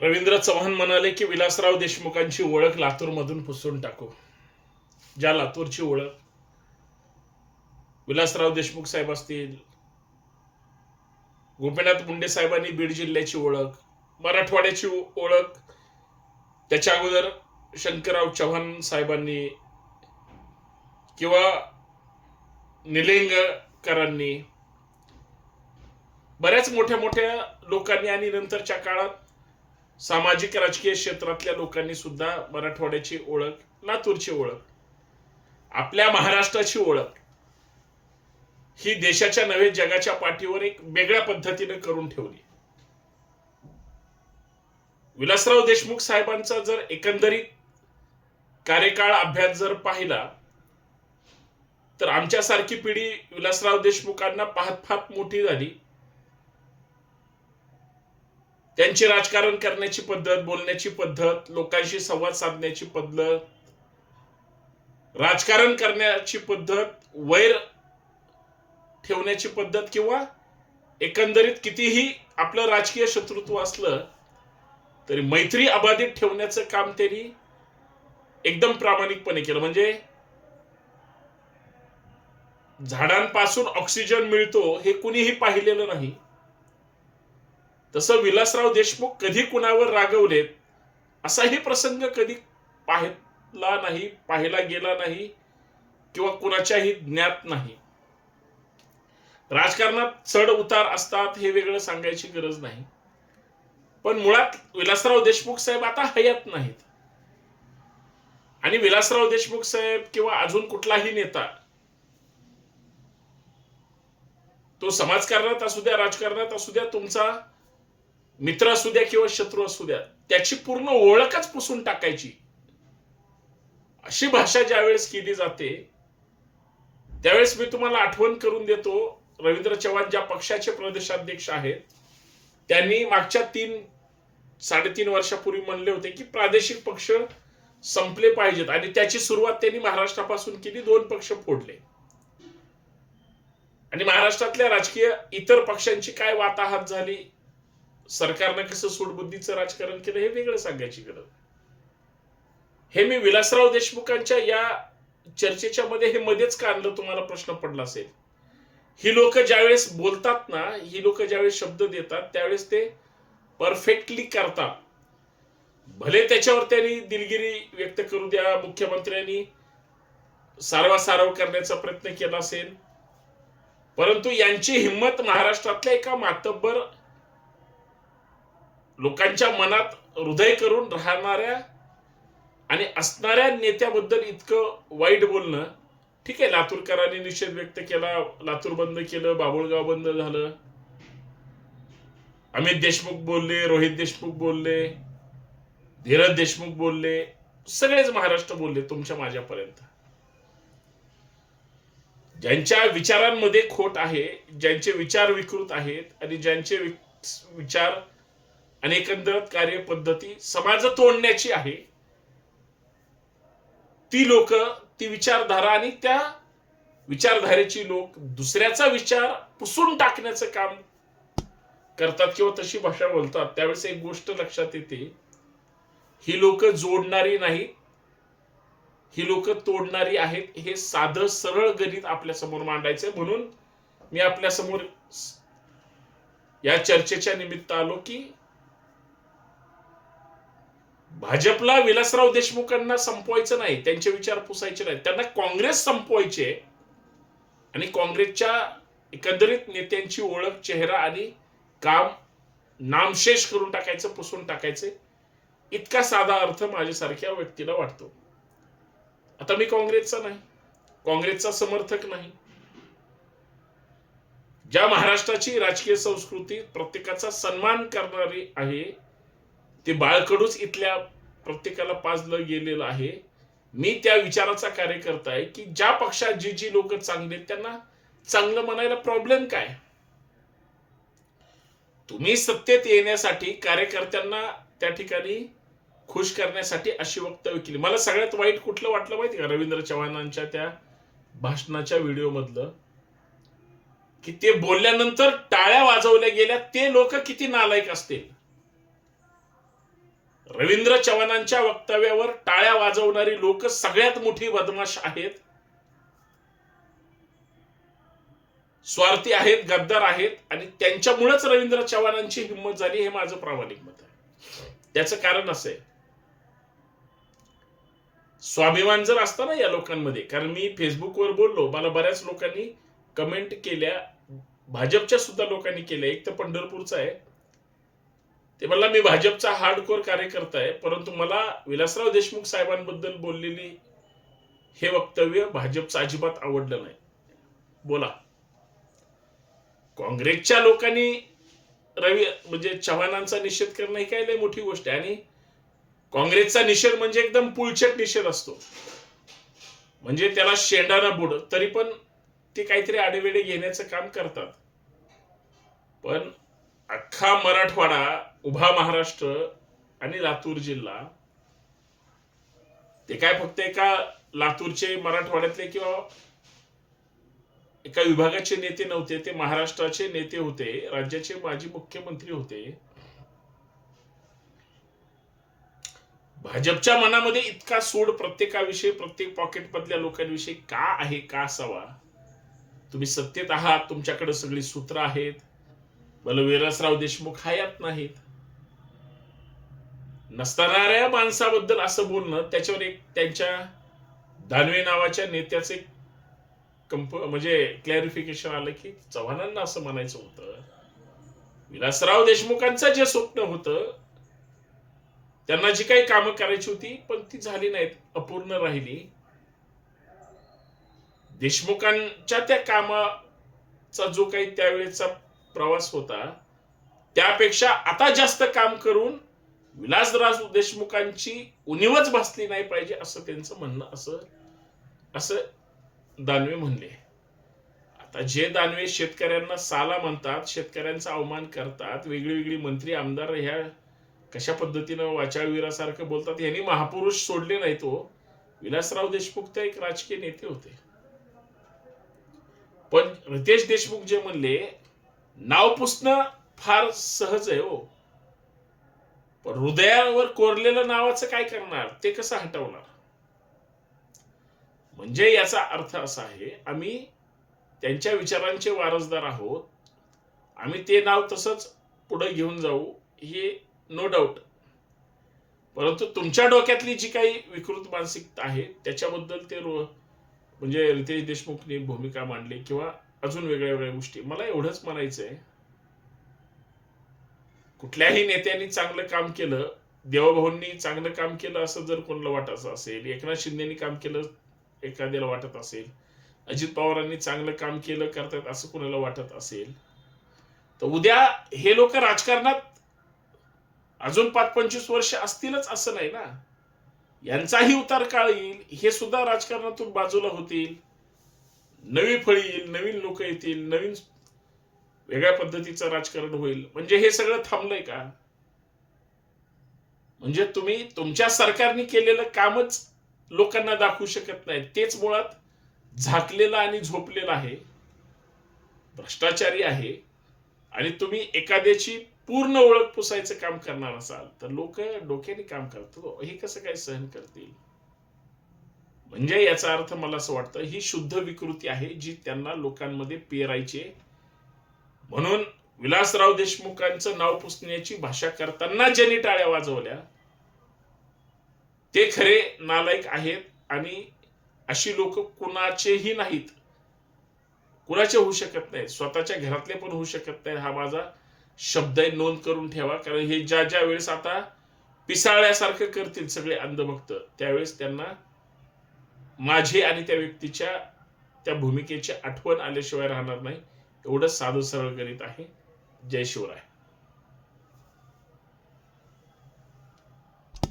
रवींद्र चव्हाण म्हणाले की विलासराव देशमुखांची ओळख लातूरमधून पुसून टाकू. ज्या लातूरची ओळख विलासराव देशमुख साहेब असतील गोपीनाथ मुंडे साहेबांनी बीड जिल्ह्याची ओळख मराठवाड्याची ओळख त्याच्या अगोदर शंकरराव चव्हाण साहेबांनी किंवा निलिंगकरांनी बऱ्याच मोठ्या मोठ्या लोकांनी आणि नंतरच्या काळात सामाजिक राजकीय क्षेत्रातल्या लोकांनी सुद्धा मराठवाड्याची ओळख लातूरची ओळख आपल्या महाराष्ट्राची ओळख ही देशाच्या नव्हे जगाच्या पाठीवर एक वेगळ्या पद्धतीने करून ठेवली. विलासराव देशमुख साहेबांचा जर एकंदरीत कार्यकाळ अभ्यास जर पाहिला तर आमच्यासारखी पिढी विलासराव देशमुखांना पाहत फार मोठी झाली. त्यांची राजकारण करण्याची पद्धत बोलण्याची पद्धत लोकांशी संवाद साधण्याची पद्धत राजकारण करण्याची पद्धत वैर ठेवण्याची पद्धत किंवा एकंदरीत कितीही आपलं राजकीय शत्रुत्व असलं तरी मैत्री अबाधित ठेवण्याचं काम त्यांनी एकदम प्रामाणिकपणे केलं. म्हणजे झाडांपासून ऑक्सिजन मिळतो हे कुणीही पाहिलेलं नाही. तसं विलासराव देशमुख कधी कुणावर रागवलेत असाही प्रसंग कधी पाहिला नाही पाहिला गेला नाही किंवा कुणाच्याही ज्ञात नाही. राजकारणात चढ उतार असतात हे वेगळं सांगायची गरज नाही. पण मुळात विलासराव देशमुख साहेब आता हयात नाहीत. आणि विलासराव देशमुख साहेब किंवा अजून कुठलाही नेता तो समाजकारणात असू द्या राजकारणात असू द्या तुमचा मित्र असू द्या किंवा शत्रू असू द्या त्याची पूर्ण ओळखच पुसून टाकायची. अशी भाषा ज्यावेळेस केली जाते त्यावेळेस मी तुम्हाला आठवण करून देतो रवींद्र चव्हाण ज्या पक्षाचे प्रदेशाध्यक्ष आहेत त्यांनी मागच्या तीन साडेतीन वर्षापूर्वी म्हणले होते की प्रादेशिक पक्ष संपले पाहिजेत आणि त्याची सुरुवात त्यांनी महाराष्ट्रापासून केली दोन पक्ष फोडले. आणि महाराष्ट्रातल्या राजकीय इतर पक्षांची काय वाताहत झाली? सरकारनं कसं सूडबुद्धीचं राजकारण केलं हे वेगळं सांगायची गरज. हे मी विलासराव देशमुखांच्या या चर्चेच्या मध्ये हे मध्येच का आणलं तुम्हाला प्रश्न पडला असेल? ही लोक ज्यावेळेस बोलतात ना ही लोक ज्यावेळेस शब्द देतात त्यावेळेस ते परफेक्टली करतात. भले त्याच्यावर त्यांनी दिलगिरी व्यक्त करू द्या मुख्यमंत्र्यांनी सारवासारव करण्याचा प्रयत्न केला असेल परंतु यांची हिंमत महाराष्ट्रातल्या एका मातब्बर लोकांच्या मनात हृदय करून राहणाऱ्या आणि असणाऱ्या नेत्याबद्दल इतकं वाईट बोलणं ठीक आहे लातूरकरांनी निषेध व्यक्त केला लातूर बंद केलं बाबुळगाव बंद झालं. अमित देशमुख बोलले रोहित देशमुख बोलले धीरज देशमुख बोलले सगळेच महाराष्ट्र बोलले तुमच्या माझ्यापर्यंत. ज्यांच्या विचारांमध्ये खोट आहे ज्यांचे विचार विकृत आहेत आणि ज्यांचे विचार आणि एकंदरच कार्यपद्धती समाज तोडण्याची आहे. ती लोक ती विचारधारा आणि त्या विचारधारेची लोक दुसऱ्याचा विचार पुसून टाकण्याचं काम करतात किंवा तशी भाषा बोलतात. त्यावेळेस एक गोष्ट लक्षात येते. ही लोक जोडणारी नाही ही लोक तोडणारी आहेत. हे साधं सरळ गणित आपल्यासमोर मांडायचं म्हणून मी आपल्यासमोर या चर्चेच्या निमित्त आलो की भाजपला विलासराव देशमुखांना संपवायचं नाही त्यांचे विचार पुसायचे नाही त्यांना काँग्रेस संपवायचे आणि काँग्रेसच्या एकंदरीत नेत्यांची ओळख चेहरा आणि काम नामशेष करून टाकायचं पुसून टाकायचे इतका साधा अर्थ माझ्यासारख्या व्यक्तीला वाटतो. आता मी काँग्रेसचा नाही काँग्रेसचा समर्थक नाही. ज्या महाराष्ट्राची राजकीय संस्कृती प्रत्येकाचा सन्मान करणारी आहे ते बाळकडूच इथल्या प्रत्येकाला पाजलं गेलेलं आहे. मी त्या विचाराचा कार्यकर्ता आहे की ज्या पक्षात जी जी लोक चांगले त्यांना चांगलं म्हणायला प्रॉब्लेम काय? तुम्ही सत्तेत येण्यासाठी कार्यकर्त्यांना त्या ठिकाणी खुश करण्यासाठी अशी वक्तव्य केली. मला सगळ्यात वाईट कुठलं वाटलं माहिती का? रवींद्र चव्हाणांच्या त्या भाषणाच्या व्हिडिओ मधलं की ते बोलल्यानंतर टाळ्या वाजवल्या गेल्या ते लोक किती नालायक असतील? रवींद्र चव्हाणांच्या वक्तव्यावर टाळ्या वाजवणारी लोक सगळ्यात मोठी बदमाश आहेत. स्वार्थी आहेत गद्दार आहेत आणि त्यांच्यामुळेच रवींद्र चव्हाणांची हिंमत झाली हे माझं प्रामाणिक मत आहे. त्याचं कारण असं आहे. स्वाभिमान जर असताना या लोकांमध्ये कारण मी फेसबुकवर बोललो मला बऱ्याच लोकांनी कमेंट केल्या भाजपच्या सुद्धा लोकांनी केल्या. एक तर पंढरपूरचा आहे ते म्हणला मी भाजपचा हार्डकोर कार्यकर्ता आहे परंतु मला विलासराव देशमुख साहेबांबद्दल बोललेली हे वक्तव्य भाजपचं अजिबात आवडलं नाही. बोला. काँग्रेसच्या लोकांनी रवी म्हणजे चव्हाणांचा निषेध करणं ही काय लय मोठी गोष्ट आहे. आणि काँग्रेसचा निषेध म्हणजे एकदम पुलचट निषेध असतो. म्हणजे त्याला शेंडाना बुड तरी पण ते काहीतरी आडेवेडे घेण्याचं काम करतात. पण अख्खा मराठवाडा उभा महाराष्ट्र आणि लातूर जिल्हा ते काय फक्त एका लातूरचे मराठवाड्यातले किंवा एका विभागाचे नेते नव्हते ते महाराष्ट्राचे नेते होते राज्याचे माजी मुख्यमंत्री होते. भाजपच्या मनामध्ये इतका सूड प्रत्येकाविषयी प्रत्येक पॉकेट मधल्या लोकांविषयी का आहे का असावा? तुम्ही सत्तेत आहात तुमच्याकडे सगळी सूत्र आहेत. मला विरासराव देशमुख हयात नाहीत. नसणाऱ्या माणसाबद्दल असं बोलणं त्याच्यावर एक त्यांच्या दानवे नावाच्या नेत्याचे कंप म्हणजे क्लॅरिफिकेशन आलं की चव्हाणांना असं म्हणायचं होतं. विलासराव देशमुखांचं जे स्वप्न होतं त्यांना जी काही कामं करायची होती पण ती झाली नाहीत अपूर्ण राहिली. देशमुखांच्या त्या कामाचा जो काही त्यावेळेचा प्रवास होता त्यापेक्षा आता जास्त काम करून विलासराव देशमुखांची उणीवच भासली नाही पाहिजे असं त्यांचं म्हणणं असं असं दानवे म्हणले. आता जे दानवे शेतकऱ्यांना साला म्हणतात शेतकऱ्यांचा अवमान करतात वेगळी वेगळी मंत्री आमदार ह्या कशा पद्धतीनं वाचाळवीरासारखं बोलतात यांनी महापुरुष सोडले नाही तो हो. विलासराव देशमुख ते एक राजकीय नेते होते. पण रितेश देशमुख जे म्हणले नाव पुसणं फार सहज आहे हो. पण हृदयावर कोरलेलं नावाचं काय करणार? ते कसं हटवणार? म्हणजे याचा अर्थ असा आहे आम्ही त्यांच्या विचारांचे वारसदार आहोत. आम्ही ते नाव तसंच पुढे घेऊन जाऊ हे नो डाऊट परंतु तुमच्या डोक्यातली जी काही विकृत मानसिकता आहे त्याच्याबद्दल ते रो- म्हणजे रितेश देशमुखने भूमिका मांडली किंवा अजून वेगळ्या वेगळ्या गोष्टी. मला एवढंच म्हणायचं आहे कुठल्याही नेत्यांनी चांगलं काम केलं देवभाऊंनी चांगलं काम केलं असं जर कोणाला वाटायचं असेल एकनाथ शिंदेनी काम केलं एखाद्याला वाटत असेल अजित पवारांनी चांगलं काम केलं करतात असं कोणाला वाटत असेल तर उद्या हे लोक राजकारणात अजून पाच पंचवीस वर्ष असतीलच असं नाही ना? यांचाही उतार काळ येईल हे सुद्धा राजकारणातून बाजूला होतील. नवी फळी येईल नवीन लोक येतील नवीन वेगळ्या पद्धतीचं राजकारण होईल. म्हणजे हे सगळं थांबलंय का? म्हणजे तुम्ही तुमच्या सरकारने केलेलं कामच लोकांना दाखवू शकत नाही तेच मुळात झाकलेलं आणि झोपलेलं आहे. भ्रष्टाचारी आहे. आणि तुम्ही एखाद्याची पूर्ण ओळख पुसायचं काम करणार असाल तर लोक डोक्याने काम करतात. हो, हे कसं काय सहन करतील? म्हणजे याचा अर्थ मला असं वाटतं ही शुद्ध विकृती आहे जी त्यांना लोकांमध्ये पेरायची म्हणून विलासराव देशमुखांचं नाव पुसण्याची भाषा करताना ज्यांनी टाळ्या वाजवल्या ते खरे नालायक आहेत आणि अशी लोक कुणाचेही नाहीत. कुणाचे होऊ शकत नाहीत. स्वतःच्या घरातले पण होऊ शकत नाहीत. हा माझा शब्द आहे नोंद करून ठेवा. कारण हे ज्या ज्या वेळेस आता पिसाळ्यासारखं करतील सगळे अंधभक्त त्यावेळेस त्यांना माझे आणि त्या व्यक्तीच्या त्या भूमिकेची आठवण आल्याशिवाय राहणार नाही. एवढंच साधू सरळ करीत आहे जय शिवराय.